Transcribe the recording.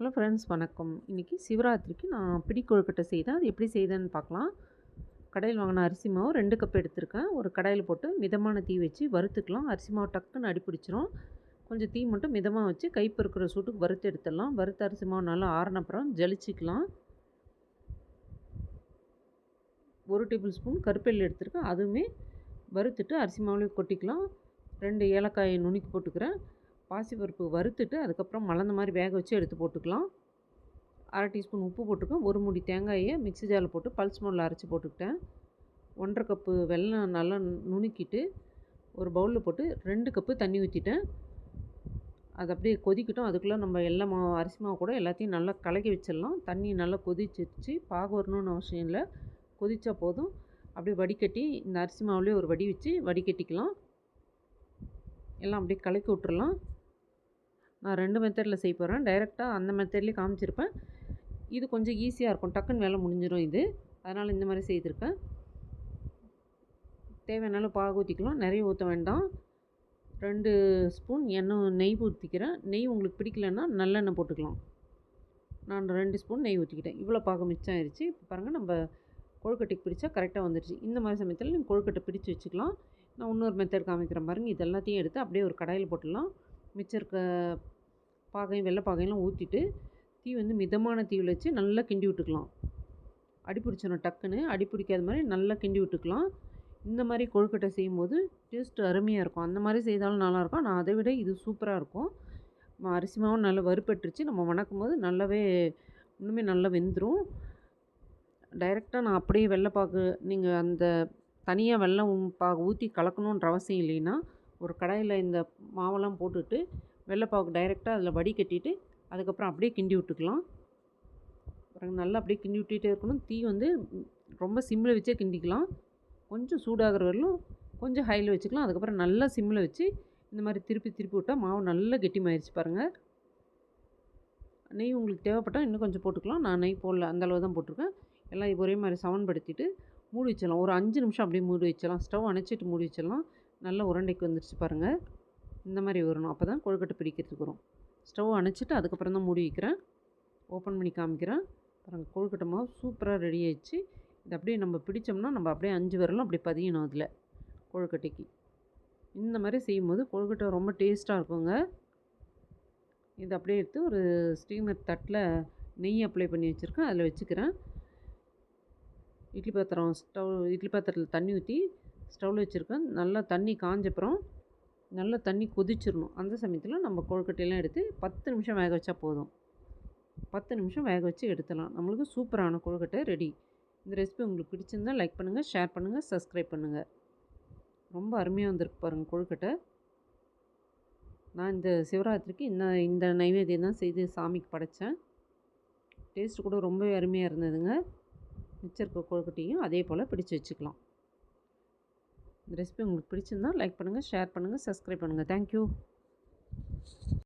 Hello friends வணக்கம். இன்றைக்கி சிவராத்திரிக்கு நான் பிடி கொழுக்கட்டை செய்தேன். அது எப்படி செய்தேன்னு பார்க்கலாம். கடையில் வாங்கின அரிசி மாவு ரெண்டு கப் எடுத்திருக்கேன். ஒரு கடையில் போட்டு மிதமான தீ வச்சு வறுத்துக்கலாம். அரிசி மாவு டக்குன்னு அடிப்பிடிச்சிரும். கொஞ்சம் தீ மட்டும் மிதமாக வச்சு கைப்பு இருக்கிற சூட்டுக்கு வறுத்து எடுத்துடலாம். வறுத்த அரிசி மாவு நல்லா ஆறின அப்புறம் ஜலிச்சிக்கலாம். ஒரு டேபிள் ஸ்பூன் கருப்பெல் எடுத்துருக்கேன். அதுவுமே வறுத்துட்டு அரிசி மாவுலேயும் கொட்டிக்கலாம். ரெண்டு ஏலக்காயை நுணுக்கி போட்டுக்கிறேன். பாசிப்பருப்பு வறுத்துட்டு அதுக்கப்புறம் மலர்ந்த மாதிரி வேக வச்சு எடுத்து போட்டுக்கலாம். அரை டீஸ்பூன் உப்பு போட்டுருக்கேன். ஒரு முடி தேங்காயை மிக்ஸி ஜாரில் போட்டு பல்ஸ் மோடில் அரைச்சி போட்டுக்கிட்டேன். ஒன்றரை கப்பு வெல்லம் நல்லா நுணுக்கிட்டு ஒரு பவுலில் போட்டு ரெண்டு கப்பு தண்ணி ஊற்றிட்டேன் அது அப்படியே கொதிக்கட்டும். அதுக்குள்ளே நம்ம எல்லா மாவு அரிசி மாவு கூட எல்லாத்தையும் நல்லா கலக்கி வச்சிடலாம். தண்ணி நல்லா கொதிச்சிருச்சு. பாக வரணும்னு அவசியம் இல்லை. கொதித்தா போதும். அப்படியே வடிகட்டி இந்த அரிசி மாவுலேயே ஒரு வடி வச்சு வடிகட்டிக்கலாம். எல்லாம் அப்படியே கலக்கி விட்டுறலாம். நான் ரெண்டு மெத்தடில் செய்ய போகிறேன் டைரெக்டாக அந்த மெத்தட்லேயே காமிச்சிருப்பேன். இது கொஞ்சம் ஈஸியாக இருக்கும். டக்குன்னு வேலை முடிஞ்சிடும் இது. அதனால் இந்த மாதிரி செய்திருக்கேன். தேவையானாலும் பாகு ஊற்றிக்கலாம் நிறைய ஊற்ற வேண்டாம். ரெண்டு ஸ்பூன் எண்ணெய் நெய் ஊற்றிக்கிறேன் நெய் உங்களுக்கு பிடிக்கலன்னா நல்லெண்ணெய் போட்டுக்கலாம். நான் ரெண்டு ஸ்பூன் நெய் ஊற்றிக்கிட்டேன் இவ்வளோ பாகம் மிச்சம் ஆயிடுச்சு இப்போ பாருங்கள் நம்ம கொழுக்கட்டைக்கு பிடிச்சா கரெக்டாக வந்துடுச்சு இந்த மாதிரி சமயத்தில் நீங்கள் கொழுக்கட்டை பிடிச்சி வச்சுக்கலாம். நான் இன்னொரு மெத்தட் காமிக்கிறேன் பாருங்கள் இது எல்லாத்தையும் எடுத்து அப்படியே ஒரு கடாயில் போட்டுடலாம். மிச்சம் இருக்க பாகையும் வெள்ளை பாகையெல்லாம் ஊற்றிட்டு தீ வந்து மிதமான தீயில் வச்சு நல்லா கிண்டி விட்டுக்கலாம். அடிப்பிடிச்சிடணும் டக்குன்னு. அடி பிடிக்காத மாதிரி நல்லா கிண்டி விட்டுக்கலாம். இந்த மாதிரி கொழுக்கட்டை செய்யும்போது டேஸ்ட்டு அருமையாக இருக்கும். அந்த மாதிரி செய்தாலும் நல்லாயிருக்கும். நான் அதை விட இது சூப்பராக இருக்கும். அரிசி மாவும் நல்லா வறுப்பட்டுருச்சு நம்ம வணக்கும் போது நல்லாவே இன்னுமே நல்லா வெந்துடும் டைரெக்டாக நான் அப்படியே வெள்ளைப்பாகு நீங்கள் அந்த தனியாக வெள்ளம் பாகு ஊற்றி கலக்கணுன்ற அவசியம் இல்லைன்னா ஒரு கடாயில் இந்த மாவெல்லாம் போட்டுட்டு வெள்ளைப்பாவுக்கு டைரெக்டாக அதில் வடி கட்டிட்டு அதுக்கப்புறம் அப்படியே கிண்டி விட்டுக்கலாம். நல்லா அப்படியே கிண்டி விட்டுட்டே இருக்கணும். தீ வந்து ரொம்ப சிம்மில் வச்சே கிண்டிக்கலாம். கொஞ்சம் சூடாகிற வரலும் கொஞ்சம் ஹையில் வச்சுக்கலாம். அதுக்கப்புறம் நல்லா சிம்மில் வச்சு இந்த மாதிரி திருப்பி திருப்பி விட்டால் மாவு நல்லா கெட்டிமாயிருச்சு பாருங்கள் நெய் உங்களுக்கு தேவைப்பட்டால் இன்னும் கொஞ்சம் போட்டுக்கலாம். நான் நெய் போடல அந்தளவு தான் போட்டிருக்கேன். எல்லாம் ஒரே மாதிரி சமன்படுத்திட்டு மூடி வச்சிடலாம். ஒரு அஞ்சு நிமிஷம் அப்படியே மூடி வச்சிடலாம். ஸ்டவ் அணைச்சிட்டு மூடி வச்சிடலாம். நல்லா உரண்டைக்கு வந்துடுச்சு பாருங்கள் இந்த மாதிரி வரணும் அப்போ தான் கொழுக்கட்டை பிடிக்கிறதுக்கு வரும். ஸ்டவ் அணைச்சிட்டு அதுக்கப்புறம் தான் மூடி வைக்கிறேன். ஓப்பன் பண்ணி காமிக்கிறேன். பாருங்கள் கொழுக்கட்டை மாவு சூப்பராக ரெடி ஆயிடுச்சு. இது அப்படியே நம்ம பிடிச்சோம்னா நம்ம அப்படியே அஞ்சு விரலும் அப்படியே பதியணும் அதில் கொழுக்கட்டைக்கு. இந்த மாதிரி செய்யும்போது கொழுக்கட்டை ரொம்ப டேஸ்ட்டாக இருக்குங்க. இது அப்படியே எடுத்து ஒரு ஸ்டீமர் தட்டில் நெய் அப்ளை பண்ணி வச்சுருக்கேன். அதில் வச்சுக்கிறேன். இட்லி பாத்திரம் ஸ்டவ் இட்லி பாத்திரத்தில் தண்ணி ஊற்றி ஸ்டவ்வில் வச்சுருக்கேன். நல்லா தண்ணி காஞ்சப்புறம் நல்லா தண்ணி கொதிச்சிடணும் அந்த சமயத்தில் நம்ம கொழுக்கட்டையெல்லாம் எடுத்து பத்து நிமிஷம் வேக வச்சா போதும். பத்து நிமிஷம் வேக வச்சு எடுத்துடலாம். நம்மளுக்கு சூப்பரான கொழுக்கட்டை ரெடி. இந்த ரெசிபி உங்களுக்கு பிடிச்சிருந்தால் லைக் பண்ணுங்கள் ஷேர் பண்ணுங்கள் சப்ஸ்கிரைப் பண்ணுங்கள் ரொம்ப அருமையாக வந்திருக்கு பாருங்கள் கொழுக்கட்டை. நான் இந்த சிவராத்திரிக்கு இந்த இந்த நைவேத்தியம் தான் செய்து சாமிக்கு படைத்தேன் டேஸ்ட்டு கூட ரொம்பவே அருமையாக இருந்ததுங்க. மிச்சம் இருக்க கொழுக்கட்டையும் அதே போல் பிடிச்சி வச்சுக்கலாம். இந்த ரெசிபி உங்களுக்கு பிடிச்சிருந்தால் லைக் பண்ணுங்கள் ஷேர் பண்ணுங்கள் சப்ஸ்கிரைப் பண்ணுங்கள் தேங்க்யூ